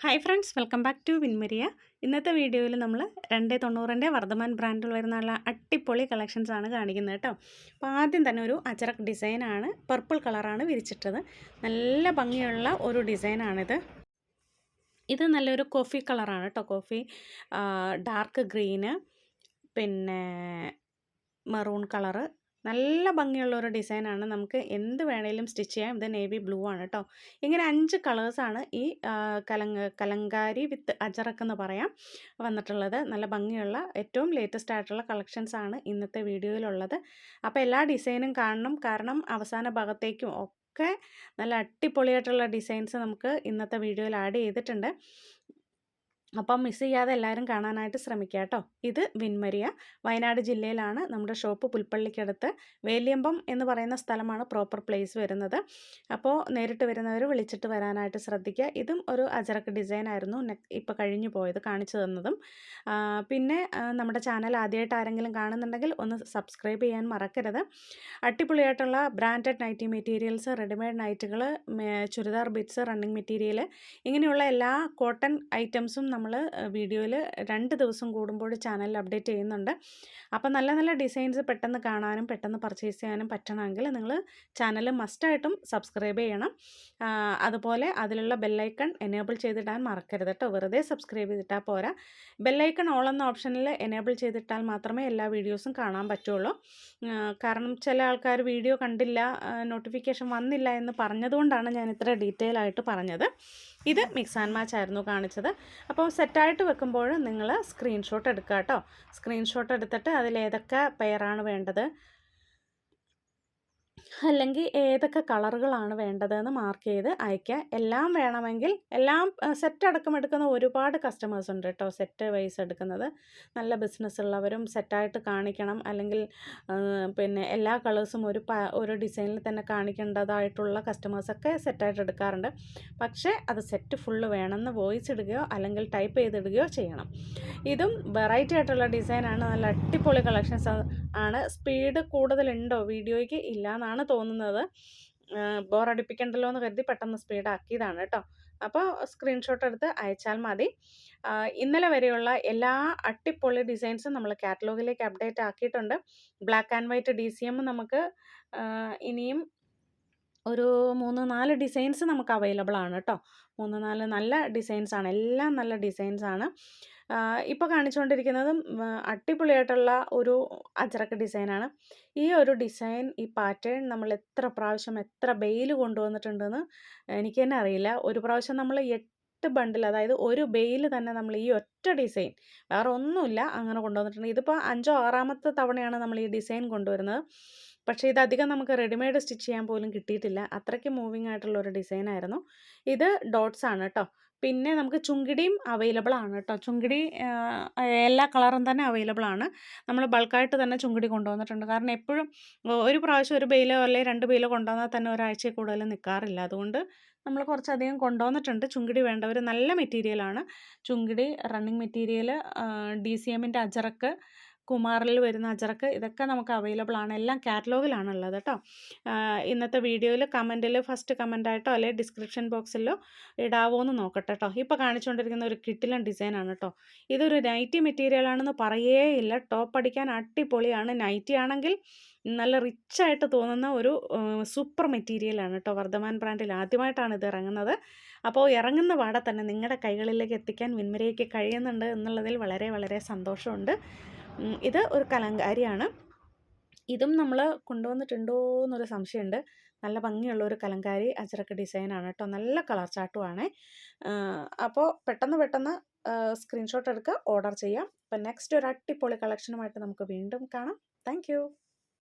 Hi friends welcome back to Vinmaria ഇന്നത്തെ വീഡിയോയിൽ നമ്മൾ രണ്ട് തൊണ്ണൂറിന്റെ വർദ്ധമാൻ ബ്രാൻഡിൽ വരുന്ന അട്ടിപ്പൊളി കളക്ഷൻസ് ആണ് കാണിക്കുന്നത് കേട്ടോ. അപ്പോൾ ആദ്യം തന്നെ ഒരു അച്ചറക് ഡിസൈനാണ് പർപ്പിൾ കളറാണ് വിരിച്ചിട്ടത്. നല്ല ഭംഗിയുള്ള ഒരു ഡിസൈനാണിത് ഇത് നല്ലൊരു കോഫി കളറാണ് കേട്ടോ. കോഫി ഡാർക്ക് ഗ്രീന് പിന്നെ മെറൂൺ കളറ് നല്ല ഭംഗിയുള്ള ഒരു ഡിസൈനാണ്. നമുക്ക് എന്ത് വേണേലും സ്റ്റിച്ച് ചെയ്യാം. ഇത് നേവി ബ്ലൂ ആണ് കേട്ടോ ഇങ്ങനെ അഞ്ച് കളേഴ്സാണ് ഈ കലങ്ക കലങ്കാരി വിത്ത് അജറക്ക് എന്ന് പറയാം വന്നിട്ടുള്ളത്. നല്ല ഭംഗിയുള്ള ഏറ്റവും ലേറ്റസ്റ്റ് ആയിട്ടുള്ള കളക്ഷൻസ് ആണ് ഇന്നത്തെ വീഡിയോയിലുള്ളത്. അപ്പോൾ എല്ലാ ഡിസൈനും കാണണം. കാരണം അവസാന ഭാഗത്തേക്കും ഒക്കെ നല്ല അടിപൊളിയായിട്ടുള്ള ഡിസൈൻസ് നമുക്ക് ഇന്നത്തെ വീഡിയോയിൽ ആഡ് ചെയ്തിട്ടുണ്ട്. അപ്പം മിസ് ചെയ്യാതെ എല്ലാവരും കാണാനായിട്ട് ശ്രമിക്കുക കേട്ടോ. ഇത് വിൻമരിയ. വയനാട് ജില്ലയിലാണ് നമ്മുടെ ഷോപ്പ് പുൽപ്പള്ളിക്കടുത്ത് വേലിയമ്പം എന്ന് പറയുന്ന സ്ഥലമാണ് പ്രോപ്പർ പ്ലേസ് വരുന്നത്. അപ്പോൾ നേരിട്ട് വരുന്നവർ വിളിച്ചിട്ട് വരാനായിട്ട് ശ്രദ്ധിക്കുക. ഇതും ഒരു അജറക്ക് ഡിസൈൻ ആയിരുന്നു ഇപ്പോൾ കഴിഞ്ഞു പോയത് കാണിച്ചു തന്നതും. പിന്നെ നമ്മുടെ ചാനൽ ആദ്യമായിട്ട് ആരെങ്കിലും കാണുന്നുണ്ടെങ്കിൽ ഒന്ന് സബ്സ്ക്രൈബ് ചെയ്യാൻ മറക്കരുത്. അടിപൊളിയായിട്ടുള്ള ബ്രാൻഡഡ് നൈറ്റി മെറ്റീരിയൽസ് റെഡിമെയ്ഡ് നൈറ്റുകൾ ചുരിദാർ ബിറ്റ്സ് റണ്ണിങ് മെറ്റീരിയൽ ഇങ്ങനെയുള്ള എല്ലാ കോട്ടൺ ഐറ്റംസും നമ്മൾ വീഡിയോയിൽ രണ്ട് ദിവസം കൂടുമ്പോൾ ചാനലിൽ അപ്ഡേറ്റ് ചെയ്യുന്നുണ്ട്. അപ്പോൾ നല്ല നല്ല ഡിസൈൻസ് പെട്ടെന്ന് കാണാനും പെട്ടെന്ന് പർച്ചേസ് ചെയ്യാനും പറ്റണമെങ്കിൽ നിങ്ങൾ ചാനൽ മസ്റ്റായിട്ടും സബ്സ്ക്രൈബ് ചെയ്യണം. അതുപോലെ അതിലുള്ള ബെല്ലൈക്കൺ എനേബിൾ ചെയ്തിടാൻ മറക്കരുത് കേട്ടോ. വെറുതെ സബ്സ്ക്രൈബ് ചെയ്തിട്ടാൽ പോരാ. ബെല്ലൈക്കൺ ഓൾ എന്ന ഓപ്ഷനിൽ എനേബിൾ ചെയ്തിട്ടാൽ മാത്രമേ എല്ലാ വീഡിയോസും കാണാൻ പറ്റുള്ളൂ. കാരണം ചില ആൾക്കാർ വീഡിയോ കണ്ടില്ല നോട്ടിഫിക്കേഷൻ വന്നില്ല എന്ന് പറഞ്ഞതുകൊണ്ടാണ് ഞാൻ ഇത്ര ഡീറ്റെയിൽ ആയിട്ട് പറഞ്ഞത്. ഇത് മിക്സ് ആൻഡ് മാച്ച് ആയിരുന്നു കാണിച്ചത്. അപ്പോൾ സെറ്റായിട്ട് വെക്കുമ്പോൾ നിങ്ങൾ സ്ക്രീൻഷോട്ട് എടുക്കുക കേട്ടോ സ്ക്രീൻഷോട്ട് എടുത്തിട്ട് അതിലേതൊക്കെ പെയറാണ് വേണ്ടത്? അല്ലെങ്കിൽ ഏതൊക്കെ കളറുകളാണ് വേണ്ടതെന്ന് മാർക്ക് ചെയ്ത് അയയ്ക്കുക. എല്ലാം വേണമെങ്കിൽ എല്ലാം സെറ്റ് അടക്കം എടുക്കുന്ന ഒരുപാട് കസ്റ്റമേഴ്സ് ഉണ്ട് കേട്ടോ സെറ്റ് വൈസ് എടുക്കുന്നത്. നല്ല ബിസിനസ് ഉള്ളവരും സെറ്റായിട്ട് കാണിക്കണം. അല്ലെങ്കിൽ പിന്നെ എല്ലാ കളേഴ്സും ഒരു ഒരു ഡിസൈനിൽ തന്നെ കാണിക്കേണ്ടതായിട്ടുള്ള കസ്റ്റമേഴ്സൊക്കെ സെറ്റായിട്ട് എടുക്കാറുണ്ട്. പക്ഷേ അത് സെറ്റ് ഫുള്ള് വേണമെന്ന് വോയിസ് ഇടുകയോ അല്ലെങ്കിൽ ടൈപ്പ് ചെയ്തിടുകയോ ചെയ്യണം. ഇതും വെറൈറ്റി ആയിട്ടുള്ള ഡിസൈനാണ് നല്ല അടിപൊളി കളക്ഷൻസ് ആണ്. സ്പീഡ് കൂടുതലുണ്ടോ? വീഡിയോയ്ക്ക് ഇല്ല എന്നാണ് തോന്നുന്നത്. ബോറടിപ്പിക്കണ്ടല്ലോ എന്ന് കരുതി പെട്ടെന്ന് സ്പീഡാക്കിയതാണ് കേട്ടോ. അപ്പോൾ സ്ക്രീൻഷോട്ട് എടുത്ത് അയച്ചാൽ മതി. ഇന്നലെ വരെയുള്ള എല്ലാ അട്ടിപ്പൊളി ഡിസൈൻസും നമ്മൾ കാറ്റലോഗിലേക്ക് അപ്ഡേറ്റ് ആക്കിയിട്ടുണ്ട്. Black and white D C M നമുക്ക് ഇനിയും ഒരു മൂന്ന് നാല് ഡിസൈൻസ് നമുക്ക് അവൈലബിൾ ആണ് കേട്ടോ മൂന്ന് നാല് നല്ല ഡിസൈൻസ് ആണ്. എല്ലാം നല്ല ഡിസൈൻസ് ആണ്. ഇപ്പോൾ കാണിച്ചുകൊണ്ടിരിക്കുന്നതും അടിപൊളിയായിട്ടുള്ള ഒരു അജറക്ക് ഡിസൈനാണ് ഈ ഒരു ഡിസൈൻ ഈ പാറ്റേൺ നമ്മൾ എത്ര പ്രാവശ്യം എത്ര ബെയിൽ കൊണ്ടുവന്നിട്ടുണ്ടെന്ന് എനിക്ക് തന്നെ അറിയില്ല. ഒരു പ്രാവശ്യം നമ്മൾ എട്ട് ബണ്ടിൽ അതായത് ഒരു ബെയിൽ തന്നെ നമ്മൾ ഈ ഒറ്റ ഡിസൈൻ വേറെ ഒന്നുമില്ല അങ്ങനെ കൊണ്ടുവന്നിട്ടുണ്ട്. ഇതിപ്പോൾ അഞ്ചോ ആറാമത്തെ തവണയാണ് നമ്മൾ ഈ ഡിസൈൻ കൊണ്ടുവരുന്നത്. പക്ഷേ ഇതധികം നമുക്ക് റെഡിമെയ്ഡ് സ്റ്റിച്ച് ചെയ്യാൻ പോലും കിട്ടിയിട്ടില്ല. അത്രയ്ക്ക് മൂവിങ് ആയിട്ടുള്ള ഒരു ഡിസൈനായിരുന്നു ഇത് ഡോട്ട്സ് ആണ് കേട്ടോ പിന്നെ നമുക്ക് ചുങ്കിടിയും അവൈലബിൾ ആണ് കേട്ടോ. ചുങ്കിടി എല്ലാ കളറും തന്നെ അവൈലബിൾ ആണ്. നമ്മൾ ബൾക്കായിട്ട് തന്നെ ചുങ്കിടി കൊണ്ടുവന്നിട്ടുണ്ട്. കാരണം എപ്പോഴും ഒരു പ്രാവശ്യം ഒരു ബെയിലോ അല്ലെങ്കിൽ രണ്ട് ബെയിലോ കൊണ്ടുവന്നാൽ തന്നെ ഒരാഴ്ചയിൽ കൂടുതൽ നിൽക്കാറില്ല അതുകൊണ്ട് നമ്മൾ കുറച്ചധികം കൊണ്ടുവന്നിട്ടുണ്ട്. ചുങ്കിടി വേണ്ടവർ നല്ല മെറ്റീരിയലാണ് ചുങ്കിടി റണ്ണിങ് മെറ്റീരിയൽ ഡി സി എമ്മിന്റെ അജറക്ക് കുമാറിൽ വരുന്ന അജറക്ക് ഇതൊക്കെ നമുക്ക് അവൈലബിൾ ആണ്. എല്ലാം കാറ്റലോഗിലാണ് ഉള്ളത് കേട്ടോ ഇന്നത്തെ വീഡിയോയിൽ കമന്റിൽ ഫസ്റ്റ് കമന്റായിട്ടോ അല്ലെങ്കിൽ ഡിസ്ക്രിപ്ഷൻ ബോക്സിലോ ഇടാവോ എന്ന് നോക്കട്ടെ കേട്ടോ ഇപ്പോൾ കാണിച്ചുകൊണ്ടിരിക്കുന്ന ഒരു കിട്ടിലൻ ഡിസൈനാണ് കേട്ടോ ഇതൊരു നൈറ്റി മെറ്റീരിയൽ ആണെന്ന് പറയേ ഇല്ല. ടോപ്പ് അടിക്കാൻ അടിപൊളിയാണ്. നൈറ്റി ആണെങ്കിൽ നല്ല റിച്ചായിട്ട് തോന്നുന്ന ഒരു സൂപ്പർ മെറ്റീരിയലാണ് കേട്ടോ വർദ്ധമാൻ ബ്രാൻഡിൽ ആദ്യമായിട്ടാണ് ഇത് ഇറങ്ങുന്നത്. അപ്പോൾ ഇറങ്ങുന്ന പാടെ തന്നെ നിങ്ങളുടെ കൈകളിലേക്ക് എത്തിക്കാൻ വിൻമരയ്ക്ക് കഴിയുന്നുണ്ട് എന്നുള്ളതിൽ വളരെ വളരെ സന്തോഷമുണ്ട്. ഇത് ഒരു കലങ്കാരിയാണ്. ഇതും നമ്മൾ കൊണ്ടുവന്നിട്ടുണ്ടോ എന്നൊരു സംശയമുണ്ട്. നല്ല ഭംഗിയുള്ള ഒരു കലങ്കാരി അച്ചറക്ക് ഡിസൈനാണ് കേട്ടോ. നല്ല കളർ ചാട്ടുമാണ് അപ്പോൾ പെട്ടെന്ന് പെട്ടെന്ന് സ്ക്രീൻഷോട്ട് എടുക്കുക ഓർഡർ ചെയ്യാം. അപ്പം നെക്സ്റ്റ് ഒരു അടിപൊളി കളക്ഷനുമായിട്ട് നമുക്ക് വീണ്ടും കാണാം. താങ്ക്